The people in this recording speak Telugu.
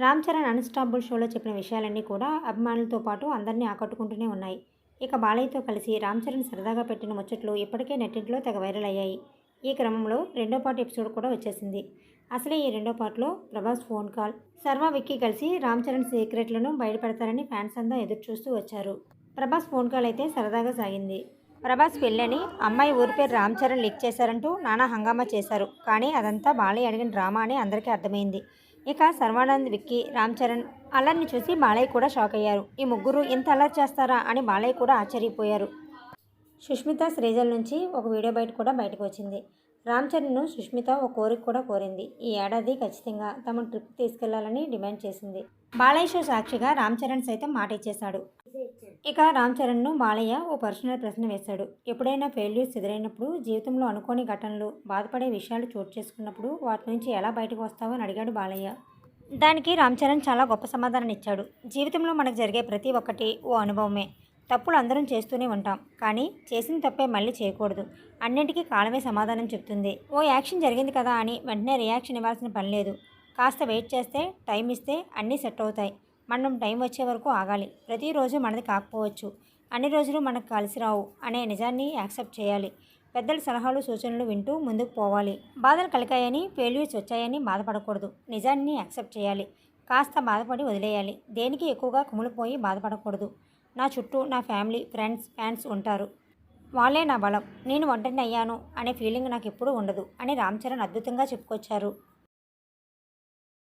రామ్ చరణ్ అన్స్టాపుల్ షోలో చెప్పిన విషయాలన్నీ కూడా అభిమానులతో పాటు అందరినీ ఆకట్టుకుంటూనే ఉన్నాయి. ఇక బాలయ్యతో కలిసి రామ్ చరణ్ సరదాగా పెట్టిన ముచ్చట్లు ఇప్పటికే నెట్టింట్లో తెగ వైరల్ అయ్యాయి. ఈ క్రమంలో రెండో పార్ట్ ఎపిసోడ్ కూడా వచ్చేసింది. అసలే ఈ రెండో పార్ట్లో ప్రభాస్ ఫోన్ కాల్. శర్మ విక్కీ కలిసి రామ్ చరణ్ సీక్రెట్లను బయటపెడతారని ఫ్యాన్స్ అంతా ఎదురు చూస్తూ వచ్చారు. ప్రభాస్ ఫోన్ కాల్ అయితే సరదాగా సాగింది. ప్రభాస్ పెళ్ళని అమ్మాయి ఊరి పేరు రామ్ చరణ్ లీక్ చేశారంటూ నానా హంగామా చేశారు. కానీ అదంతా బాలయ్య అడిగిన డ్రామా అని అందరికీ అర్థమైంది. ఇక సర్వానంద్ విక్కీ రామ్ చరణ్ అల్లరిని చూసి బాలయ్య కూడా షాక్ అయ్యారు. ఈ ముగ్గురు ఇంత అల్లరి చేస్తారా అని బాలయ్య కూడా ఆశ్చర్యపోయారు. సుష్మిత శ్రీజల్ నుంచి ఒక వీడియో బయట కూడా బయటకు వచ్చింది. రామ్ చరణ్ను సుష్మిత ఓ కోరిక కూడా కోరింది. ఈ ఏడాది ఖచ్చితంగా తమ ట్రిప్ తీసుకెళ్ళాలని డిమాండ్ చేసింది. బాలయ్య షో సాక్షిగా రామ్ చరణ్ సైతం మాట ఇచ్చేశాడు. ఇక రామ్ చరణ్ను బాలయ్య ఓ పర్సనల్ ప్రశ్న వేశాడు. ఎప్పుడైనా ఫెయిల్యూర్స్ ఎదురైనప్పుడు జీవితంలో అనుకోని ఘటనలు బాధపడే విషయాలు చోటు చేసుకున్నప్పుడు వాటి నుంచి ఎలా బయటకు వస్తావో అని అడిగాడు బాలయ్య. దానికి రామ్ చరణ్ చాలా గొప్ప సమాధానం ఇచ్చాడు. జీవితంలో మనకు జరిగే ప్రతి ఒక్కటి ఓ అనుభవమే. తప్పులు అందరం చేస్తూనే ఉంటాం. కానీ చేసిన తప్పే మళ్ళీ చేయకూడదు. అన్నింటికీ కాలమే సమాధానం చెప్తుంది. ఓ యాక్షన్ జరిగింది కదా అని వెంటనే రియాక్షన్ ఇవ్వాల్సిన పని లేదు. కాస్త వెయిట్ చేస్తే టైం ఇస్తే అన్నీ సెట్ అవుతాయి. మనం టైం వచ్చే వరకు ఆగాలి. ప్రతిరోజు మనది కాకపోవచ్చు. అన్ని రోజులు మనకు కలిసి రావు అనే నిజాన్ని యాక్సెప్ట్ చేయాలి. పెద్దల సలహాలు సూచనలు వింటూ ముందుకు పోవాలి. బాధలు కలిగాయని ఫెయిల్యూర్స్ వచ్చాయని బాధపడకూడదు. నిజాన్ని యాక్సెప్ట్ చేయాలి. కాస్త బాధపడి వదిలేయాలి. దేనికి ఎక్కువగా కుమిలిపోయి బాధపడకూడదు. నా చుట్టూ నా ఫ్యామిలీ ఫ్రెండ్స్ ఫ్యాన్స్ ఉంటారు. వాళ్ళే నా బలం. నేను ఒంటరిని అయ్యాను అనే ఫీలింగ్ నాకు ఎప్పుడూ ఉండదు అని రామ్ చరణ్ అద్భుతంగా చెప్పుకొచ్చారు.